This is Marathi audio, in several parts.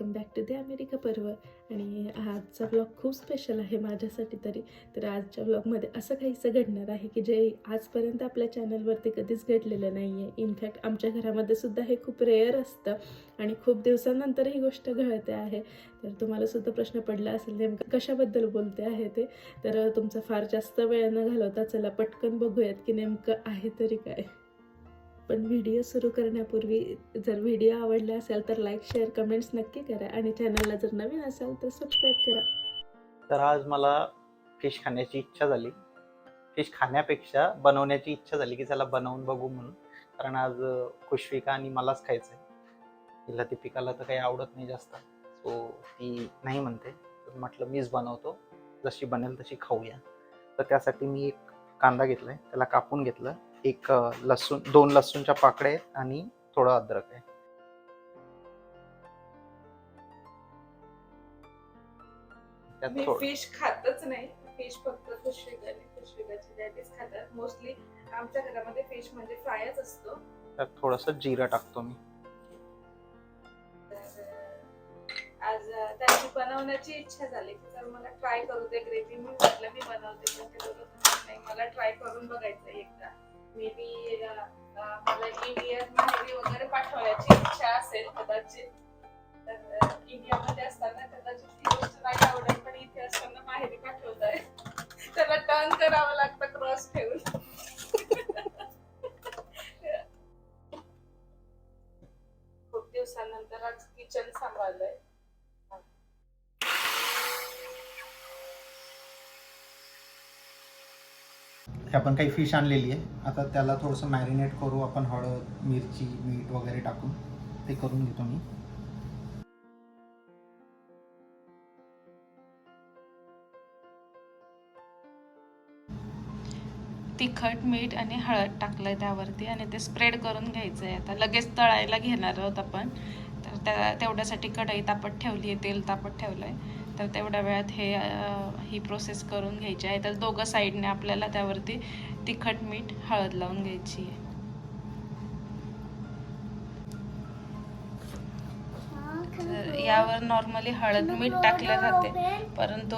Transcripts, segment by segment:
Welcome back to the America पर्व. आणि आजचा ब्लॉग खूप स्पेशल आहे माझ्यासाठी तरी. तर आजच्या ब्लॉगमध्ये असं काहीसं घडणार आहे की जे आजपर्यंत आपल्या चॅनलवरती कधीच घडलेलं नाही आहे इनफॅक्ट आमच्या घरामध्ये सुद्धा हे खूप रेअर असतं आणि खूप दिवसानंतर ही गोष्ट घडते आहे. तर तुम्हाला सुद्धा प्रश्न पडला असेल नेमकं कशाबद्दल बोलते आहे ते? तर तुमचा फार जास्त वेळ न घालवता चला पटकन बघूयात की नेमकं आहे तरी काय. पण व्हिडिओ सुरू करण्यापूर्वी जर व्हिडिओ आवडला असेल तर लाईक शेअर कमेंट्स नक्की करा आणि चॅनलला जर नवीन असाल तर सबस्क्राईब करा. तर आज मला फिश खाण्याची इच्छा झाली. फिश खाण्यापेक्षा बनवण्याची इच्छा झाली की चला बनवून बघू म्हणून. कारण आज खुशविका आणि मलाच खायचं आहे तिला ती पिकाला तर काही आवडत नाही जास्त. सो ती नाही म्हणते. तर म्हटलं मीच बनवतो. जशी बनेल तशी खाऊया. तर त्यासाठी मी एक कांदा घेतला आहे त्याला कापून घेतलं. एक लसूण दोन लसूणच्या पाकड्या आहेत आणि थोडं अद्रक आहे. मी फिश खातच नाही. फिश फक्त डॅडीज खातात. मोस्टली आमच्या घरामध्ये फिश म्हणजे फ्रायच असतो. त्यात थोडंसं जिरं टाकतो मी. आज त्याची बनवण्याची इच्छा झाली की तर मला ट्राय करू दे ग्रेव्ही म्हणून म्हटलं मी बनवते पण ते बोलत होते, नाही मला ट्राय करून बघायचं एकदा. मे बी uh, uh, मला इंडियन माहेरी वगैरे पाठवण्याची इच्छा असेल कदाचित. तर uh, अं, इंडियामध्ये असताना कदाचित ती गोष्ट नाही आवडेल पण इथे असताना माहेरी पाठवत आहे त्याला टर्न करावं लागतं क्रॉस ठेवून. खूप दिवसानंतर आज किचन सांभाळलंय. आपण काही फिश आणलेली आहे. आता त्याला थोडंसं मॅरिनेट करू आपण हळद मिरची मीठ वगैरे टाकून ते करून घेतो मी. तिखट मीठ आणि हळद टाकलंय त्यावरती आणि ते स्प्रेड करून घ्यायचं आहे आता लगेच तळायला घेणार आहोत आपण. त्या तेवढ्यासाठी कढई तापत ठेवली आहे तेल तापत ठेवलं आहे तर तेवढ्या वेळात हे ही प्रोसेस करून घ्यायची आहे. तर दोघं साईडने आपल्याला त्यावरती तिखट मीठ हळद लावून घ्यायची आहे. तर यावर नॉर्मली हळद मीठ टाकले जाते. परंतु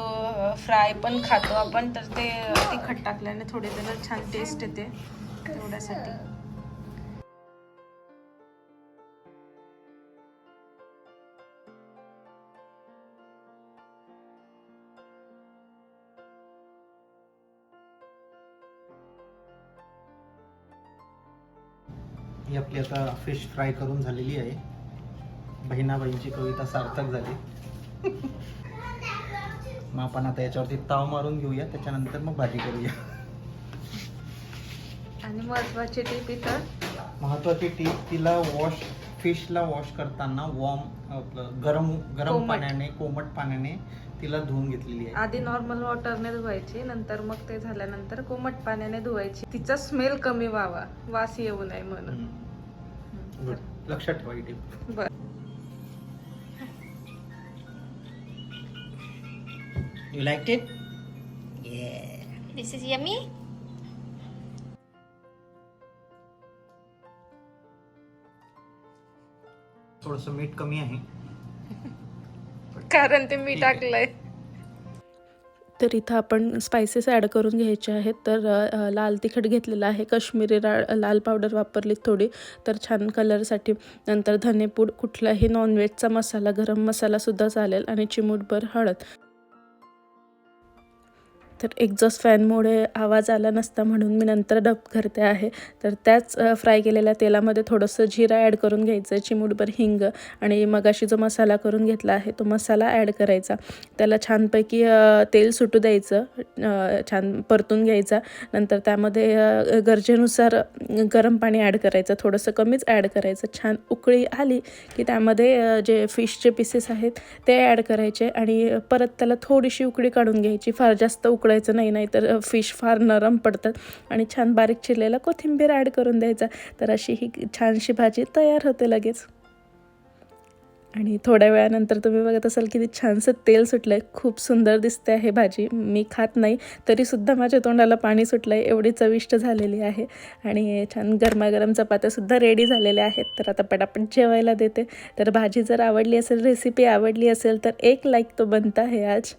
फ्राय पण खातो आपण तर ते तिखट टाकल्याने थोडी जरा छान टेस्ट येते. तेवढ्यासाठी. ही आपली आता फिश फ्राय करून झालेली आहे. बहिणाबाईंची कविता सार्थक झाली. मग आपण आता याच्यावरती ताव मारून घेऊया त्याच्यानंतर मग भाजी करूया. आणि महत्वाची टीप इथं? महत्वाची टीप तिला वॉश फिशला वॉश करताना वॉर्म आपलं गरम गरम. पाण्याने कोमट पाण्याने तिला धुवून घेतलेली आहे. आधी नॉर्मल वॉटरने धुवायची नंतर मग ते झाल्यानंतर कोमट पाण्याने धुवायची. तिचा स्मेल कमी व्हावा वास येऊ नये म्हणून. लक्षात ठेवा ही टीप बर. You like it This is yummy. थोडस मीठ कमी आहे. कारण ते मी. टाकलंय. तर इथं आपण स्पायसेस ॲड करून घ्यायचे आहेत. तर लाल तिखट घेतलेलं आहे. काश्मीरी रा लाल पावडर वापरली थोडी. तर छान कलरसाठी नंतर धनेपूड कुठलाही नॉनव्हेजचा मसाला गरम मसालासुद्धा चालेल. आणि चिमूटभर हळद. तर एक्झॉस्ट फॅनमुळे आवाज आला नसता म्हणून मी नंतर डब करते आहे. तर त्याच फ्राय केलेल्या तेलामध्ये थोडंसं जिरा ॲड करून घ्यायचं चिमूटभर हिंग आणि मगाशी जो मसाला करून घेतला आहे तो मसाला ॲड करायचा. त्याला छानपैकी तेल सुटू द्यायचं छान परतून घ्यायचा. नंतर त्यामध्ये गरजेनुसार गरम पाणी ॲड करायचं थोडंसं कमीच ॲड करायचं. छान उकळी आली की त्यामध्ये जे फिशचे पीसेस आहेत ते ॲड करायचे आणि परत त्याला थोडीशी उकळी काढून घ्यायची फार जास्त उकळायचं नाही नाही तर फिश फार नरम पडतात आणि छान बारीक चिरलेला कोथिंबीर ॲड करून द्यायचा. तर अशी ही छानशी भाजी तयार होते लगेच. आणि थोड्या वेळानंतर तुम्ही बघत असाल किती छानसं तेल सुटलं आहे खूप सुंदर दिसते आहे भाजी. मी खात नाही तरीसुद्धा माझ्या तोंडाला पाणी सुटलं आहे एवढी चविष्ट झालेली आहे. आणि छान गरमागरम चपात्यासुद्धा रेडी झालेल्या आहेत. तर आता पटापट जेवायला देते. तर भाजी जर आवडली असेल रेसिपी आवडली असेल तर एक लाईक तो बनता आहे आज.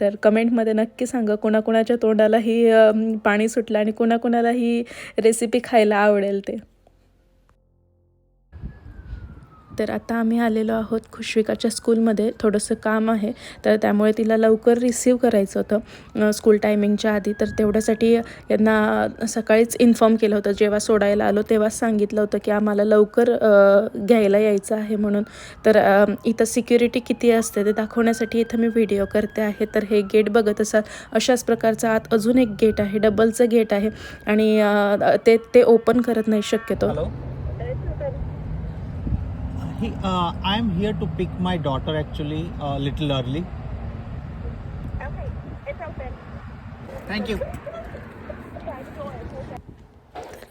तर कमेंटमध्ये नक्की सांगा कोणाकोणाच्या तोंडाला ही पाणी सुटलं आणि कोणाकोणाला ही रेसिपी खायला आवडेल ते. तर आता आम्ही आलेलो आहोत खुशविकाच्या स्कूलमध्ये. थोडंसं काम आहे. तर त्यामुळे तिला लवकर रिसीव करायचं होतं. स्कूल टायमिंगच्या आधी. तर तेवढ्यासाठी यांना सकाळीच इन्फॉर्म केलं होतं. जेव्हा सोडायला आलो तेव्हाच सांगितलं होतं की आम्हाला लवकर घ्यायला यायचं आहे म्हणून. तर इथं सिक्युरिटी किती असते ते दाखवण्यासाठी इथं मी व्हिडिओ करते आहे. तर हे गेट बघत असाल. अशाच प्रकारचं आत अजून एक गेट आहे. डबलचं गेट आहे. आणि ते ते ओपन करत नाही शक्यतो. Hello He, uh, I'm here to pick my daughter actually a little early. Okay, it's open. Thank you.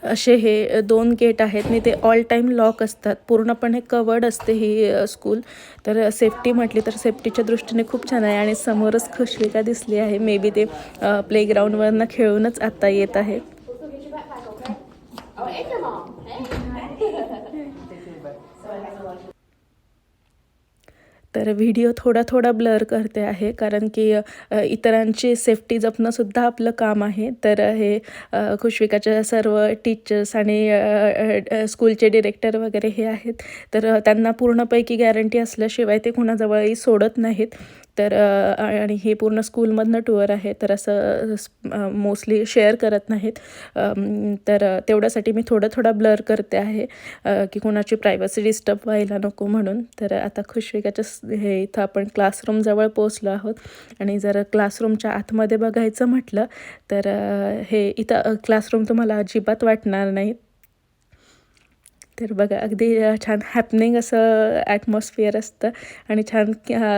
असे हे दोन गेट आहेत आणि ते ऑल टाईम लॉक असतात पूर्णपणे कवर्ड असते ही स्कूल तर सेफ्टी म्हटली तर सेफ्टीच्या दृष्टीने खूप छान आहे आणि समोरच खुशविका दिसली आहे मे बी ते प्लेग्राऊंडवरनं खेळूनच आत्ता येत आहे तर व्हिडिओ थोडा थोडा ब्लर करते आहे. कारण की इतरांची सेफ्टी जपणंसुद्धा आपलं काम आहे. तर हे खुशविकाच्या सर्व टीचर्स आणि स्कूलचे डिरेक्टर वगैरे हे आहेत. तर त्यांना पूर्णपैकी गॅरंटी असल्याशिवाय ते कुणाजवळही सोडत नाहीत. तर आणि हे पूर्ण स्कूलमधनं टूअर आहे तर असं मोस्टली शेअर करत नाहीत. तर तेवढ्यासाठी मी थोडं थोडा ब्लर करते आहे की कोणाची प्रायव्हसी डिस्टर्ब व्हायला नको म्हणून. तर आता खुशविकाच्या हे इथं आपण क्लासरूमजवळ पोचलो आहोत. आणि जर क्लासरूमच्या आतमध्ये बघायचं म्हटलं तर हे इथं क्लासरूम तुम्हाला अजिबात वाटणार नाहीत. तर बघा अगदी छान हॅपनिंग असं ॲटमॉस्फिअर असतं आणि छान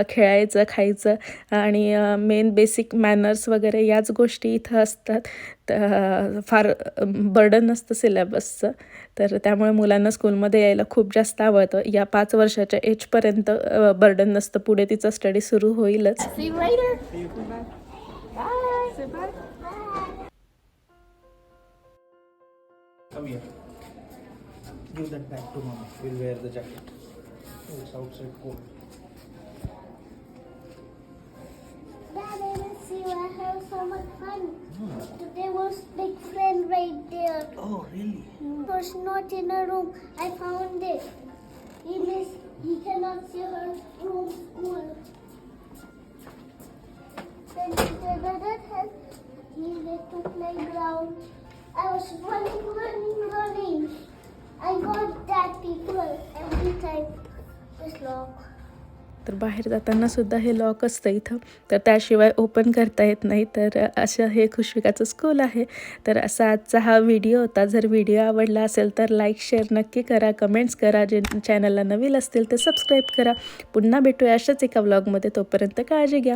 खेळायचं खायचं आणि मेन बेसिक मॅनर्स वगैरे याच गोष्टी इथं असतात. तर फार बर्डन नसतं सिलेबसचं तर त्यामुळे मुलांना स्कूलमध्ये यायला खूप जास्त आवडतं. या पाच वर्षाच्या एजपर्यंत बर्डन नसतं. पुढे तिचा स्टडी सुरू होईलच. Come here. Give that back to mama. We'll wear the jacket. Oh, it's outside cold. Dad, I didn't see. I have so much fun. There was big friend right there. Oh, really? It was not in a room. I found it. He miss. He cannot see her room school. Then he didn't help. He went to playground. I was running, running. I got that people every time. This lock. तर बाहेर जाताना सुद्धा हे लॉक असतं इथं. तर त्याशिवाय ओपन करता येत नाही. तर असं हे खुशविकाचं स्कूल आहे. तर असा आजचा हा व्हिडिओ होता. जर व्हिडिओ आवडला असेल तर लाईक शेअर नक्की करा. कमेंट्स करा. जे चॅनलला नवीन असतील ते सबस्क्राईब करा. पुन्हा भेटूया अशाच एका व्लॉगमध्ये तोपर्यंत काळजी घ्या.